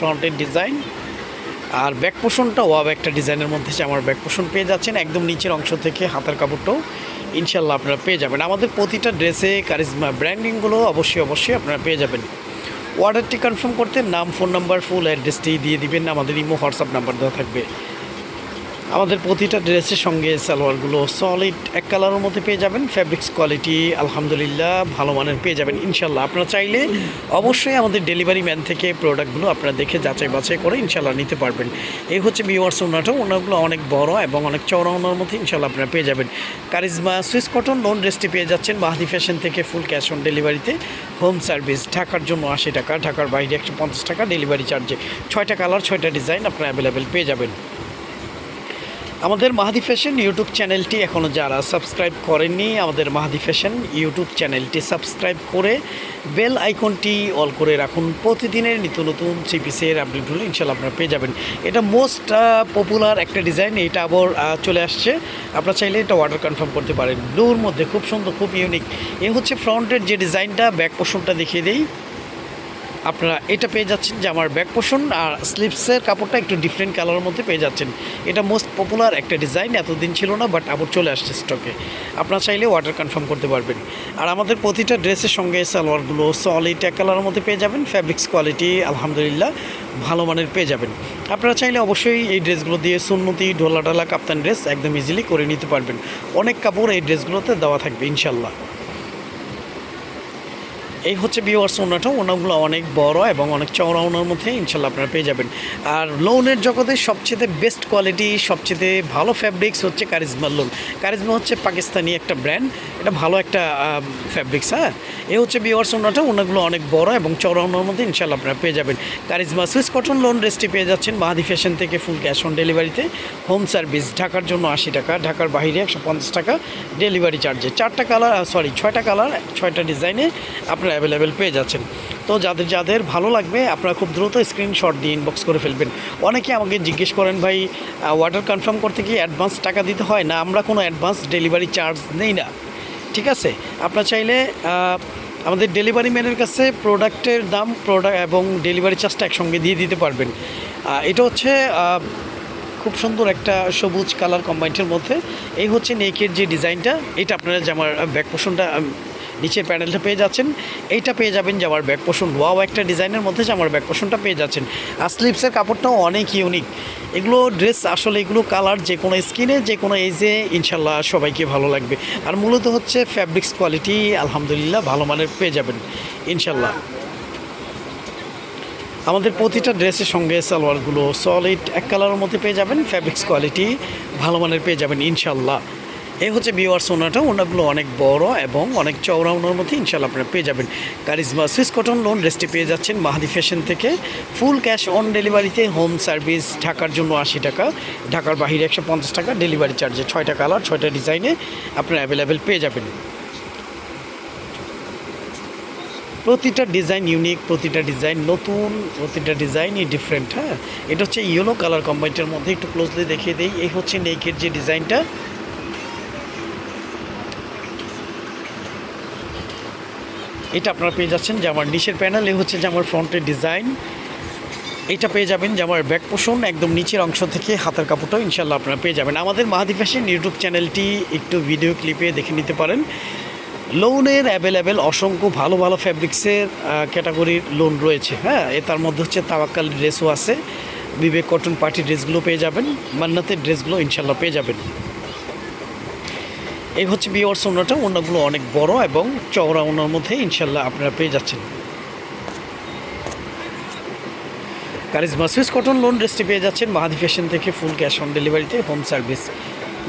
ফ্রন্টের ডিজাইন আর ব্যাক পোষণটা ওয়াব একটা ডিজাইনের মধ্যে যে আমার ব্যাক পোষণ পেয়ে যাচ্ছেন, একদম নিচের অংশ থেকে হাতার কাপড়টাও ইনশাল্লাহ আপনারা পেয়ে যাবেন। আমাদের প্রতিটা ড্রেসে কারিজমা ব্র্যান্ডিংগুলো অবশ্যই অবশ্যই আপনারা পেয়ে যাবেন। অর্ডারটি কনফার্ম করতে নাম, ফোন নাম্বার, ফুল অ্যাড্রেসটি দিয়ে দিবেন, আমাদের ইমো, হোয়াটসঅ্যাপ নাম্বার দেওয়া থাকবে। আমাদের প্রতিটা ড্রেসের সঙ্গে সালোয়ারগুলো সলিড এক কালারের মধ্যে পেয়ে যাবেন ফ্যাব্রিক্স কোয়ালিটি আলহামদুলিল্লাহ ভালো মানের পেয়ে যাবেন ইনশাল্লাহ। আপনারা চাইলে অবশ্যই আমাদের ডেলিভারি ম্যান থেকে প্রোডাক্টগুলো আপনারা দেখে যাচাই বাছাই করে ইনশাল্লাহ নিতে পারবেন। এই হচ্ছে বিওয়ার্স ওনাটা, ওনাগুলো অনেক বড় এবং অনেক চওড়া ওনার মধ্যে ইনশাল্লাহ আপনারা পেয়ে যাবেন। কারিজমা সুইস কটন লোন ড্রেসটি পেয়ে যাচ্ছেন মাহাদি ফ্যাশন থেকে ফুল ক্যাশ অন ডেলিভারিতে হোম সার্ভিস ঢাকার জন্য আশি টাকা, ঢাকার বাইরে একশো পঞ্চাশ টাকা ডেলিভারি চার্জে ছয়টা কালার ছয়টা ডিজাইন আপনারা অ্যাভেলেবেল পেয়ে যাবেন। আমাদের মাহাদি ফ্যাশন ইউটিউব চ্যানেলটি এখনও যারা সাবস্ক্রাইব করেননি, আমাদের মাহাদি ফ্যাশন ইউটিউব চ্যানেলটি সাবস্ক্রাইব করে বেল আইকনটি অল করে রাখুন। প্রতিদিনের নিত্য নতুন পিসের আপডেটগুলো ইনশাল্লাহ আপনারা পেয়ে যাবেন। এটা মোস্ট পপুলার একটা ডিজাইন এটা আবার চলে আসছে। আপনারা চাইলে এটা অর্ডার কনফার্ম করতে পারেন। ব্লুর মধ্যে খুব সুন্দর, খুব ইউনিক এ হচ্ছে ফ্রন্টের যে ডিজাইনটা ব্যাক পোর্শনটা দেখিয়ে দিই। আপনারা এটা পেয়ে যাচ্ছেন যে আমার ব্যাক পোষণ আর স্লিপসের কাপড়টা একটু ডিফারেন্ট কালারের মধ্যে পেয়ে যাচ্ছেন। এটা মোস্ট পপুলার একটা ডিজাইন এতদিন ছিল না বাট আবার চলে আসছে স্টকে আপনারা চাইলে অর্ডার কনফার্ম করতে পারবেন। আর আমাদের প্রতিটা ড্রেসের সঙ্গে সালোয়ারগুলো সলিড এক কালারের মধ্যে পেয়ে যাবেন ফ্যাব্রিক্স কোয়ালিটি আলহামদুলিল্লাহ ভালো মানের পেয়ে যাবেন। আপনারা চাইলে অবশ্যই এই ড্রেসগুলো দিয়ে সুন্নতি ঢোলা ঢালা কাপ্তান ড্রেস একদম ইজিলি করে নিতে পারবেন। অনেক কাপড় এই ড্রেসগুলোতে দেওয়া থাকবে ইনশাল্লাহ এই হচ্ছে বিওয়ার্স ওনাটা ওনাগুলো অনেক বড় এবং অনেক চওড়া ওনার মধ্যে ইনশাল্লাহ আপনারা পেয়ে যাবেন। আর লোনের জগতে সবচেয়ে বেস্ট কোয়ালিটি সবচেয়ে ভালো ফ্যাব্রিক্স হচ্ছে কারিজমা লোন কারিজমা হচ্ছে পাকিস্তানি একটা ব্র্যান্ড এটা ভালো একটা ফ্যাব্রিক্স হ্যাঁ? এ হচ্ছে বিওয়ার্স ওনাটা ওনাগুলো অনেক বড় এবং চওড়া ওনার মধ্যে ইনশাল্লাহ আপনারা পেয়ে যাবেন। কারিজমা সুইস কটন লোন ড্রেসটি পেয়ে যাচ্ছেন মাহাদি ফ্যাশন থেকে ফুল ক্যাশ অন ডেলিভারিতে হোম সার্ভিস ঢাকার জন্য আশি টাকা, ঢাকার বাইরে একশো পঞ্চাশ টাকা ডেলিভারি চার্জে চারটা কালার সরি ছয়টা কালার ছয়টা ডিজাইনে আপনারা অ্যাভেলেবেল পেয়ে যাচ্ছেন। তো যাদের যাদের ভালো লাগবে, আপনারা খুব দ্রুত স্ক্রিনশট দিয়ে ইনবক্স করে ফেলবেন। অনেকে আমাকে জিজ্ঞেস করেন, ভাই অর্ডার কনফার্ম করতে কি অ্যাডভান্স টাকা দিতে হয়? না, আমরা কোনো অ্যাডভান্স ডেলিভারি চার্জ নেই না। ঠিক আছে? আপনার চাইলে আমাদের ডেলিভারি ম্যানের কাছে প্রোডাক্টের দাম প্রোডাক্ট এবং ডেলিভারি চার্জটা একসঙ্গে দিয়ে দিতে পারবেন। এটা হচ্ছে খুব সুন্দর একটা সবুজ কালার কম্বাইন্ডের মধ্যে। এই হচ্ছে নেকের যে ডিজাইনটা এটা আপনারা জামার ব্যাক পোষণটা নিচের প্যানেলটা পেয়ে যাচ্ছেন। এইটা পেয়ে যাবেন জামার ব্যাক পোষণ। ওয়াও একটা ডিজাইনের মধ্যে জামার ব্যাক পোষণটা পেয়ে যাচ্ছেন। আর স্লিপসের কাপড়টাও অনেক ইউনিক এগুলো ড্রেস আসলে এগুলো কালার যে কোনো স্কিনে যে কোনো এজে ইনশাল্লাহ সবাইকে ভালো লাগবে। আর মূলত হচ্ছে ফ্যাব্রিক্স কোয়ালিটি আলহামদুলিল্লাহ ভালো মানের পেয়ে যাবেন, ইনশাল্লাহ। আমাদের প্রতিটা ড্রেসের সঙ্গে সালোয়ারগুলো সলিড এক কালারের মধ্যে পেয়ে যাবেন। ফ্যাব্রিক্স কোয়ালিটি ভালো মানের পেয়ে যাবেন, ইনশাল্লাহ। এই হচ্ছে বিওয়ার সোনাটা ওনাগুলো অনেক বড় এবং অনেক চওড়া ওনার মধ্যে ইনশাল্লাহ আপনারা পেয়ে যাবেন। কারিজমা সুইস কটন লোন ড্রেসটি পেয়ে যাচ্ছেন মাহাদি ফ্যাশন থেকে। ফুল ক্যাশ অন ডেলিভারিতে হোম সার্ভিস ঢাকার জন্য আশি টাকা, ঢাকার বাহিরে একশো পঞ্চাশ টাকা ডেলিভারি চার্জে ছয়টা কালার ছয়টা ডিজাইনে আপনারা অ্যাভেলেবেল পেয়ে যাবেন। প্রতিটা ডিজাইন ইউনিক প্রতিটা ডিজাইন নতুন, প্রতিটা ডিজাইনই ডিফারেন্ট হ্যাঁ? এটা হচ্ছে ইয়েলো কালার কম্বাইনটার মধ্যে একটু ক্লোজলি দেখিয়ে দিই। এই হচ্ছে নেকের যে ডিজাইনটা এটা আপনারা পেয়ে যাচ্ছেন যে আমার নিচের প্যানেল এ হচ্ছে যে আমার ফ্রন্টের ডিজাইন এটা পেয়ে যাবেন যে আমার ব্যাক পোষণ একদম নিচের অংশ থেকে হাতের কাপড়টাও ইনশাল্লাহ আপনারা পেয়ে যাবেন। আমাদের মাহাদি ফ্যাশন ইউটিউব চ্যানেলটি একটু ভিডিও ক্লিপে দেখে নিতে পারেন। লোনের অ্যাভেলেবেল অসংখ্য ভালো ভালো ফ্যাব্রিক্সের ক্যাটাগরির লোন রয়েছে হ্যাঁ? এ তার মধ্যে হচ্ছে তাওয়াক্কাল ড্রেসও আছে। বিবেক কটন পার্টি ড্রেসগুলো পেয়ে যাবেন। মান্নাতের ড্রেসগুলো ইনশাল্লাহ পেয়ে যাবেন। এই হচ্ছে বিওয়ার্স ওনাটা ওনাগুলো অনেক বড় এবং চওড়া ওনার মধ্যে ইনশাল্লাহ আপনারা পেয়ে যাচ্ছেন। কারিজমা সুইস কটন লোন ড্রেসটি পেয়ে যাচ্ছেন মাহাদি ফ্যাশন থেকে ফুল ক্যাশ অন ডেলিভারিতে, হোম সার্ভিস।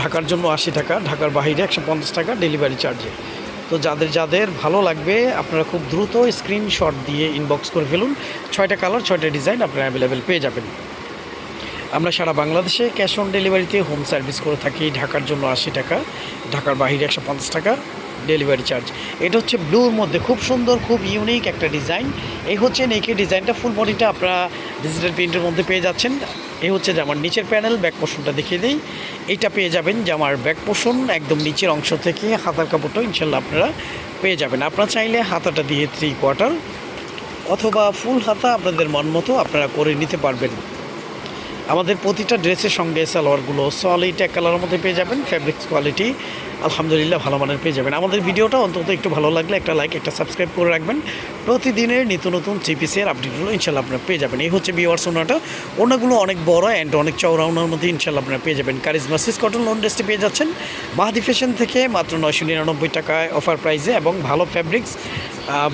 ঢাকার জন্য আশি টাকা, ঢাকার বাইরে একশো পঞ্চাশ টাকা ডেলিভারি চার্জে। তো যাদের যাদের ভালো লাগবে, আপনারা খুব দ্রুত স্ক্রিনশট দিয়ে ইনবক্স করে ফেলুন। ছয়টা কালার ছয়টা ডিজাইন আপনারা অ্যাভেলেবেল পেয়ে যাবেন। আমরা সারা বাংলাদেশে ক্যাশ অন ডেলিভারিতে হোম সার্ভিস করে থাকি। ঢাকার জন্য আশি টাকা, ঢাকার বাহিরে একশো পঞ্চাশ টাকা ডেলিভারি চার্জ। এটা হচ্ছে ব্লুর মধ্যে খুব সুন্দর, খুব ইউনিক একটা ডিজাইন। এই হচ্ছে নেকের ডিজাইনটা। ফুল বডিটা আপনারা ডিজিটাল প্রিন্টের মধ্যে পেয়ে যাচ্ছেন। এই হচ্ছে জামার নিচের প্যানেল ব্যাক পোষণটা দেখিয়ে দিই। এইটা পেয়ে যাবেন জামার ব্যাক পোষণ একদম নিচের অংশ থেকে হাতার কাপড়টা ইনশাল্লাহ আপনারা পেয়ে যাবেন। আপনারা চাইলে হাতাটা দিয়ে থ্রি কোয়ার্টার অথবা ফুল হাতা আপনাদের মন মতো আপনারা করে নিতে পারবেন। আমাদের প্রতিটা ড্রেসের সঙ্গে সালোয়ারগুলো সলিড এক কালারের মধ্যে পেয়ে যাবেন ফ্যাব্রিক্স কোয়ালিটি আলহামদুলিল্লাহ ভালো মানের পেয়ে যাবেন। আমাদের ভিডিওটা অন্তত একটু ভালো লাগলে একটা লাইক একটা সাবস্ক্রাইব করে রাখবেন। প্রতিদিনের নিত্য নতুন চিপিসের আপডেটগুলো ইনশাল্লাহ আপনারা পেয়ে যাবেন। এই হচ্ছে বিওয়ার্স ওনাটা। ওনাগুলো অনেক বড় অ্যান্ড অনেক চওড়া ওনার মধ্যে ইনশাল্লাহ আপনারা পেয়ে যাবেন। কারিজমা সিস কটন লোন ড্রেসটি পেয়ে যাচ্ছেন। মাহাদি ফ্যাশন থেকে মাত্র নয়শো নিরানব্বই টাকায় অফার প্রাইসে এবং ভালো ফ্যাব্রিক্স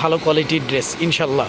ভালো কোয়ালিটির ড্রেস ইনশাল্লাহ